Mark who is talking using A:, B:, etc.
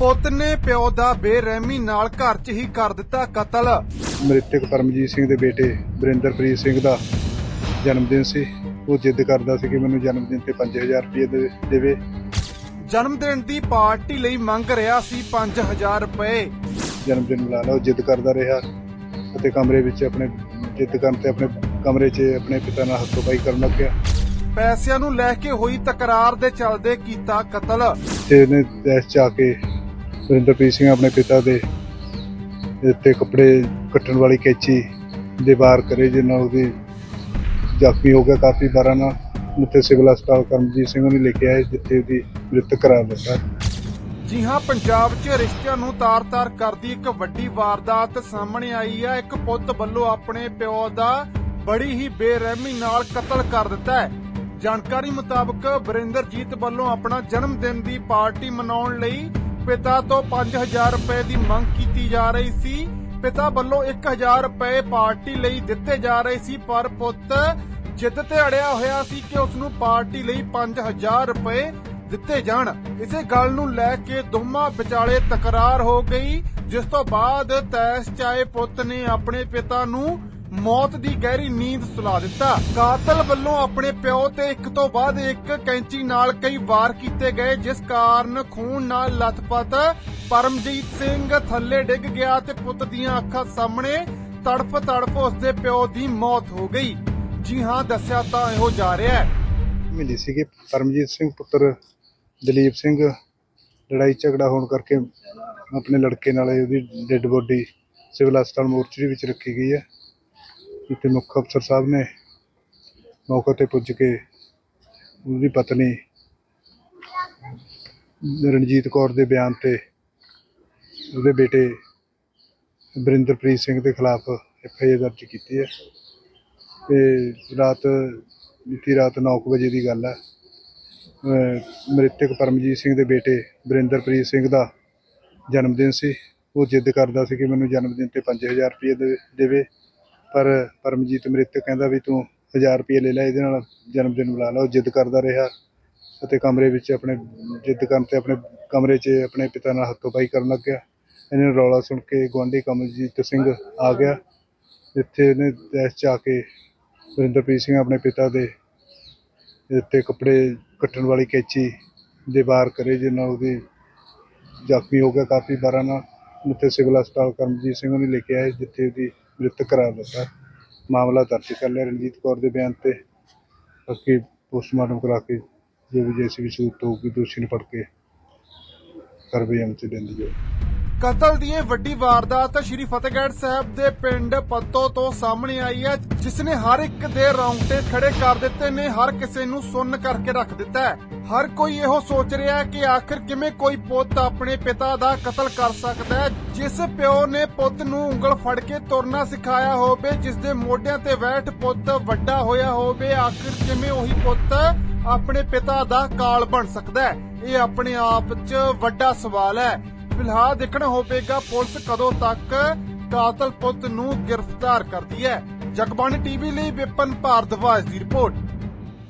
A: ਪੁੱਤ ਨੇ ਪਿਓ ਦਾ ਬੇਰਹਿਮੀ ਨਾਲ ਘਰ 'ਚ ਹੀ ਕਰ ਦਿੱਤਾ ਕਤਲ।
B: ਮ੍ਰਿਤਕ ਪਰਮਜੀਤ ਸਿੰਘ ਦੇ ਬੇਟੇ ਵਰਿੰਦਰਪ੍ਰੀਤ ਸਿੰਘ ਦਾ ਜਨਮ ਦਿਨ ਸੀ। ਉਹ ਜਿੱਦ ਕਰਦਾ ਸੀ ਕਿ ਮੈਨੂੰ ਜਨਮ ਦਿਨ ਤੇ 5000 ਰੁਪਏ ਦੇਵੇ।
A: ਜਨਮ ਦਿਨ ਦੀ ਪਾਰਟੀ ਲਈ ਮੰਗ ਰਿਹਾ ਸੀ 5000 ਰੁਪਏ।
B: ਜਨਮ ਦਿਨ ਮਨਾ ਲਾ ਉਹ ਜਿੱਦ ਕਰਦਾ ਰਿਹਾ ਅਤੇ ਕਮਰੇ ਵਿੱਚ ਆਪਣੇ ਜਿੱਦ ਕਰਨ ਤੇ ਆਪਣੇ ਕਮਰੇ 'ਚ ਆਪਣੇ ਪਿਤਾ ਨਾਲ ਹੱਥੋਂ-ਪਾਈ ਕਰਨ ਲੱਗਿਆ
A: ਪੈਸਿਆਂ ਨੂੰ ਲੈ ਕੇ ਹੋਈ ਤਕਰਾਰ ਦੇ ਚੱਲਦੇ ਕੀਤਾ ਕਤਲ।
B: ਤੇ ਇਹਨੇ ਦਹਿਸ਼ ਚ ਆ ਕੇ ਵਰਿੰਦਰਪ੍ਰੀਤ ਸਿੰਘ ਆਪਣੇ ਪਿਤਾ ਦੇ ਉੱਤੇ ਕੱਪੜੇ ਕੱਟਣ ਵਾਲੀ ਕੈਂਚੀ ਦੇ ਵਾਰ ਕਰੇ ਜਿਸ ਉਹਦੀ ਜ਼ਖਮੀ ਹੋ ਗਿਆ, ਕਾਫੀ ਬਾਰਾਂ ਨਾਲ ਉੱਥੇ ਸਿਵਲ ਹਸਪਤਾਲ ਕਰਮਜੀਤ ਸਿੰਘ ਨੂੰ ਲੈ ਕੇ ਆਏ, ਜਿੱਥੇ ਉਹਦੀ ਮ੍ਰਿਤਕ ਕਰਾਰ ਦਿੱਤਾ।
A: ਜੀ ਹਾਂ, ਪੰਜਾਬ 'ਚ ਰਿਸ਼ਤਿਆਂ ਨੂੰ ਤਾਰ-ਤਾਰ ਕਰਦੀ ਇੱਕ ਵੱਡੀ ਵਾਰਦਾਤ ਸਾਹਮਣੇ ਆਈ ਆ। ਇੱਕ ਪੁੱਤ ਵੱਲੋਂ ਆਪਣੇ ਪਿਓ ਦਾ ਬੜੀ ਹੀ ਬੇਰਹਿਮੀ ਨਾਲ ਕਤਲ ਕਰ ਦਿੱਤਾ ਹੈ। ਜਾਣਕਾਰੀ ਮੁਤਾਬਕ ਵਰਿੰਦਰਜੀਤ ਵੱਲੋਂ ਆਪਣਾ ਜਨਮ ਦਿਨ ਦੀ ਪਾਰਟੀ ਮਨਾਉਣ ਲਈ ਪਿਤਾ ਤੋਂ 5000 ਰੁਪਏ ਦੀ ਮੰਗ ਕੀਤੀ ਜਾ ਰਹੀ ਸੀ। ਪਿਤਾ ਵੱਲੋਂ 1000 ਰੁਪਏ ਪਾਰਟੀ ਲਈ ਦਿੱਤੇ ਜਾ ਰਹੇ ਸੀ, ਪਰ ਪੁੱਤ ਜਿੱਦ ਤੇ ਅੜਿਆ ਹੋਇਆ ਸੀ ਕਿ ਉਸ ਨੂੰ ਪਾਰਟੀ ਲਈ 5000 ਰੁਪਏ ਦਿੱਤੇ ਜਾਣ। ਇਸੇ ਗੱਲ ਨੂੰ ਲੈ ਕੇ ਦੋਵਾਂ ਵਿਚਾਲੇ ਤਕਰਾਰ ਹੋ ਗਈ, ਜਿਸ ਤੋਂ ਬਾਅਦ ਤੈਸ ਚਾਏ ਪੁੱਤ ਨੇ ਆਪਣੇ ਪਿਤਾ ਨੂੰ ਮੌਤ ਦੀ ਗਹਿਰੀ ਨੀਂਦ ਸੁਲਾ ਦਿੱਤਾ। ਕਾਤਲ ਵੱਲੋਂ ਆਪਣੇ ਪਿਓ ਤੇ ਇੱਕ ਤੋਂ ਬਾਅਦ ਇੱਕ ਕੈਂਚੀ ਨਾਲ ਕਈ ਵਾਰ ਕੀਤੇ ਗਏ, ਜਿਸ ਕਾਰਨ ਖੂਨ ਨਾਲ ਲਥਪਥ ਪਰਮਜੀਤ ਸਿੰਘ ਥੱਲੇ ਡਿੱਗ ਗਿਆ ਤੇ ਪੁੱਤ ਦੀਆਂ ਅੱਖਾਂ ਸਾਹਮਣੇ ਤੜਫ ਤੜਫ ਉਸਦੇ ਪਿਓ ਦੀ ਮੌਤ ਹੋ ਗਈ। ਜੀ ਹਾਂ, ਦੱਸਿਆ ਤਾਂ ਇਹੋ ਜਾ ਰਿਹਾ ਹੈ।
B: ਮਿਲੀ ਸੀ ਪਰਮਜੀਤ ਸਿੰਘ, ਪੁੱਤਰ ਦਲੀਪ ਸਿੰਘ। ਲੜਾਈ ਝਗੜਾ ਹੋਣ ਕਰਕੇ ਆਪਣੇ ਲੜਕੇ ਨਾਲ ਉਹਦੀ ਡੈੱਡ ਬੋਡੀ ਸਿਵਲ ਹਸਪਤਾਲ ਮੋਰਚਰੀ ਵਿੱਚ ਰੱਖੀ ਗਈ ਹੈ। ਜਿੱਥੇ ਮੁੱਖ ਅਫਸਰ ਸਾਹਿਬ ਨੇ ਮੌਕੇ ਤੇ ਪੁੱਜ ਕੇ ਉਹਦੀ ਪਤਨੀ ਰਣਜੀਤ ਕੌਰ ਦੇ ਬਿਆਨ ਤੇ ਉਹਦੇ ਬੇਟੇ ਬਰਿੰਦਰਪ੍ਰੀਤ ਸਿੰਘ ਦੇ ਖਿਲਾਫ ਐਫ ਆਈ ਆਰ ਦਰਜ ਕੀਤੀ ਹੈ। ਤੇ ਰਾਤ, ਬੀਤੀ ਰਾਤ 9 ਵਜੇ ਦੀ ਗੱਲ ਹੈ। ਮ੍ਰਿਤਕ ਪਰਮਜੀਤ ਸਿੰਘ ਦੇ ਬੇਟੇ ਵਰਿੰਦਰਪ੍ਰੀਤ ਸਿੰਘ ਦਾ ਜਨਮ ਦਿਨ ਸੀ। ਉਹ ਜਿੱਦ ਕਰਦਾ ਸੀ ਕਿ ਮੈਨੂੰ ਜਨਮ ਦਿਨ ਤੇ 5000 ਰੁਪਏ ਦੇ- ਦੇਵੇ। ਪਰ ਪਰਮਜੀਤ ਮ੍ਰਿਤਕ ਕਹਿੰਦਾ ਵੀ ਤੂੰ 1000 ਰੁਪਏ ਲੈ ਲੈ, ਇਹਦੇ ਨਾਲ ਜਨਮ ਦਿਨ ਬੁਲਾ ਲਾ, ਉਹ ਜਿੱਦ ਕਰਦਾ ਰਿਹਾ ਅਤੇ ਕਮਰੇ ਵਿੱਚ ਆਪਣੇ ਜਿੱਦ ਕਰਨ ਤੇ ਆਪਣੇ ਕਮਰੇ 'ਚ ਆਪਣੇ ਪਿਤਾ ਨਾਲ ਹੱਥੋਂ-ਪਾਈ ਕਰਨ ਲੱਗ ਗਿਆ। ਇਹਨੇ ਰੌਲਾ ਸੁਣ ਕੇ ਗੁਆਂਢੀ ਕਮਲਜੀਤ ਸਿੰਘ ਆ ਗਿਆ। ਜਿੱਥੇ ਇਹਨੇ ਦਹਿਸ਼ 'ਚ ਆ ਕੇ ਵਰਿੰਦਰਪ੍ਰੀਤ ਸਿੰਘ ਆਪਣੇ ਪਿਤਾ ਦੇ ਉੱਤੇ ਕੱਪੜੇ ਕੱਟਣ ਵਾਲੀ ਕੈਂਚੀ ਦੇ ਵਾਰ ਕਰੇ ਜਿਸ ਨਾਲ ਉਹਦੀ ਜ਼ਖਮੀ ਹੋ ਗਿਆ ਕਾਫੀ ਬਾਰਾਂ ਨਾਲ। ਉੱਥੇ ਸਿਵਲ ਹਸਪਤਾਲ ਕਰਮਜੀਤ ਸਿੰਘ ਨੂੰ ਲੈ ਕੇ ਆਏ, ਜਿੱਥੇ ਉਹਦੀ ਮ੍ਰਿਤਕ ਕਰਾਰ ਦਿੱਤਾ। ਮਾਮਲਾ ਦਰਜ ਕਰ ਲਿਆ ਰਣਜੀਤ ਕੌਰ ਦੇ ਬਿਆਨ ਤੇ। ਬਾਕੀ ਪੋਸਟਮਾਰਟਮ ਕਰਾ ਕੇ ਜੋ ਵੀ ਜੈਸੀ ਵੀ ਸੂਰਤ ਹੋਊਗੀ ਦੋਸ਼ੀ ਨੂੰ ਫੜ ਕੇ ਕਾਰਵਾਈ ਅਮਲ ਚ ਲੈਂਦੀ
A: ਕਤਲ ਦੀ ਇਹ ਵੱਡੀ ਵਾਰਦਾਤ ਸ਼੍ਰੀ ਫਤਿਹਗੜ੍ਹ ਸਾਹਿਬ ਦੇ ਪਿੰਡ ਪੱਤੋ ਤੋਂ ਸਾਹਮਣੇ ਆਈ ਹੈ, ਜਿਸ ਨੇ ਹਰ ਇੱਕ ਦੇ ਰੌਂਗਟੇ ਖੜੇ ਕਰ ਦਿੱਤੇ ਨੇ, ਹਰ ਕਿਸੇ ਨੂੰ ਸੁੰਨ ਕਰਕੇ ਰੱਖ ਦਿੱਤਾ ਹੈ। ਹਰ ਕੋਈ ਇਹੋ ਸੋਚ ਰਿਹਾ ਹੈ ਕਿ ਆਖਿਰ ਕਿਵੇਂ ਕੋਈ ਪੁੱਤ ਆਪਣੇ ਪਿਤਾ ਦਾ ਕਤਲ ਕਰ ਸਕਦਾ ਹੈ, ਜਿਸ ਪਿਓ ਨੇ ਪੁੱਤ ਨੂੰ ਉਂਗਲ ਫੜ ਕੇ ਤੁਰਨਾ ਸਿਖਾਇਆ ਹੋਵੇ ਜਿਸ ਦੇ ਮੋਢਿਆਂ ਤੇ ਬੈਠ ਪੁੱਤ ਵੱਡਾ ਹੋਇਆ ਹੋਵੇ, ਆਖਿਰ ਕਿਵੇਂ ਉਹੀ ਪੁੱਤ ਆਪਣੇ ਪਿਤਾ ਦਾ ਕਾਲ ਬਣ ਸਕਦਾ ਹੈ? ਇਹ ਆਪਣੇ ਆਪ 'ਚ ਵੱਡਾ ਸਵਾਲ ਹੈ। ਫਿਲਹਾਲ ਦੇਖਣਾ ਹੋਵੇਗਾ ਪੁਲਿਸ ਕਦੋਂ ਤੱਕ ਕਾਤਲ ਪੁੱਤ ਨੂੰ ਗ੍ਰਿਫਤਾਰ ਕਰਦੀ ਹੈ। ਜਗਬਾਣੀ ਟੀਵੀ ਲਈ ਵਿਪਨ ਭਾਰਦਵਾਜ ਦੀ ਰਿਪੋਰਟ।